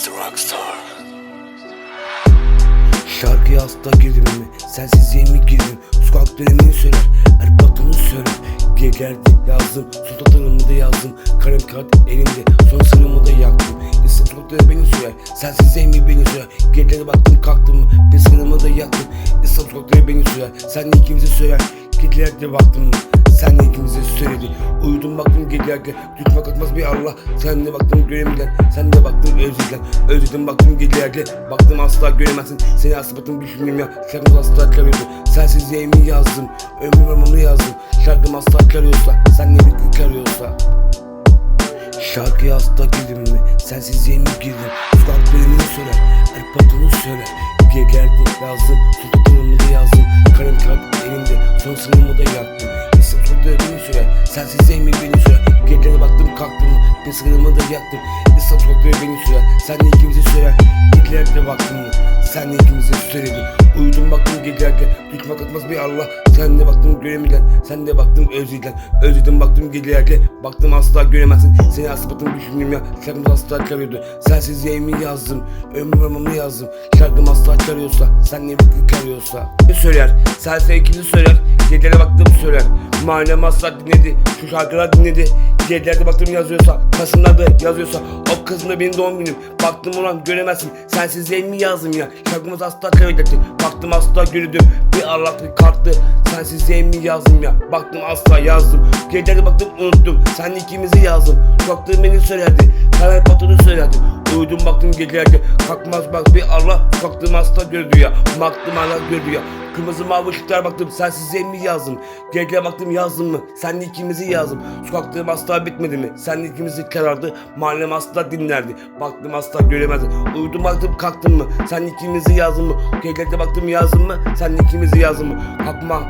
Mr. Rockstar. Şarkıya hasta girdim mi? Sensizliğe mi girdim? Sokak dönemini söyler, Erbat'ını söyler Gegerdi yazdım, sultanımı da yazdım. Kalem kağıt elimde, son sırrımı da yaktım. Sokakları beni söyler, sensizliğe mi beni söyler Geceleri baktım kalktım bir sırrımı da yaktım. Sokakları beni söyler, sen de ikimizi söyler Gecelerde baktım. Sen de ikimize söyledi Uyudum baktım gecelerde Tutmak atmaz bir Allah. Sen de baktım göremeden Sen de baktın özleden Özledim baktım gecelerde Baktım asla göremezsin. Seni asıpatım düşündüm ya. Şarkım asla çalıyordu Sensiz mi yazdım. Ömrüm varmamı yazdım. Şarkım asla çalıyorsa Sen ne bir karıyorsa Şarkıya hasta girdim mi? Sensizliğe mi girdim? Sokak bölümünü söyler, Erpat'ını söyler Gegerdi yazdım, sultanımı da yazdım. Kalem kağıt elimde, son sınırımı da yaktım İnsan sokakları beni sensizliğe mi beni söyler Geceleri baktım kalktım, bir sınırımı da yaktım. İnsan sokakları beni söyler, sen de ikimizi söyler Gecelerde baktım. Sen de ikimizi söyledi Uyudum baktım gecelerde, tutmak atmaz bir Allah Sen de baktım göremeden, sen de baktım özleden Özledim baktım gecelerde, baktım asla göremezsin. Seni asıpatım düşündüm ya, şarkım asla çalıyordu. Sensiz mi yazdım, ömrüm varmamı yazdım. Şarkım asla çalıyorsa, sen ne bir arıyorsa Ne söyler, sen sevgili söyler Gecelere baktım söyler. Mahallem asla dinledi, şu şarkılar dinledi. Gecelerde baktım yazıyorsa, Kasım'da yazıyorsa. O kızın da benim doğum günüm Baktım ulan göremezsin, sensiz mi yazdım ya Şarkımız asla çalıyordu Baktım asla gördüm, bir Allah bir kalktı Sensiz mi yazdım ya? Baktım asla yazdım. Gecelerde baktım unuttum, sen ikimizi yazdım Sokakta beni söylerdi, karar patını söylerdi. Uyudum baktım gecelerde Kalkmaz bak bir Allah. Baktım asla gördü ya. Baktım hala gördü ya Kırmızı mavi ışıklar baktım sensiz mi yazdım Gece baktım yazdım mı? Senle ikimizi yazdım Sokaktığım asla bitmedi mi? Senle ikimizi karardı Mahallem asla dinlerdi. Baktım asla göremezdi. Uyudum baktım kalktım mı? Senle ikimizi yazdım mı? Gecede baktım yazdım mı? Senle ikimizi yazdım mı? Kalkma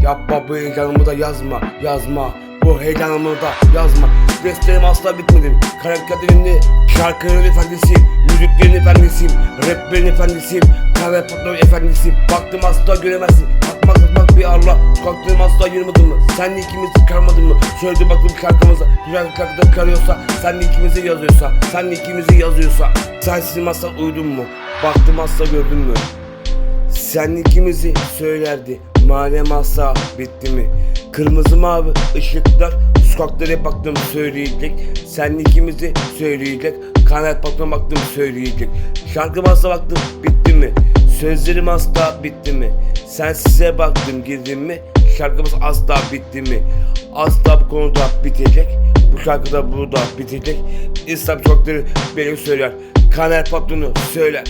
Yapma bu heyecanımı da yazma Yazma. Bu heyecanımı da yazma. Restlerim asla bitmedi Karakterimde şarkıların efendisiyim Müziklerin efendisiyim Raplerin efendisiyim Kahve patron efendisiyim Baktım asla göremezsin. Bakmak bakmak bir Allah. Kalktığım asla yürümedim mi? Senle ikimizi çıkarmadın mı? Söyledim baktım şarkımıza. Güzel şarkıda karıyorsa Senle ikimizi yazıyorsa Senle ikimizi yazıyorsa Sensiz asla uyudun mu? Baktım asla gördün mü? Sen ikimizi söylerdi. Malem asla bitti mi? Kırmızı mavi ışıklar Sokaklara baktım söyleyecek Sen ikimizi söyleyecek Kanal patron baktım söyleyecek. Şarkım asla baktım bitti mi? Sözlerim asla bitti mi? Sen size baktım girdim mi? Şarkımız asla bitti mi? Asla bu konuda bitecek Bu şarkıda burada bitecek. İslam sokakları beni söyler Kanal patronu söyler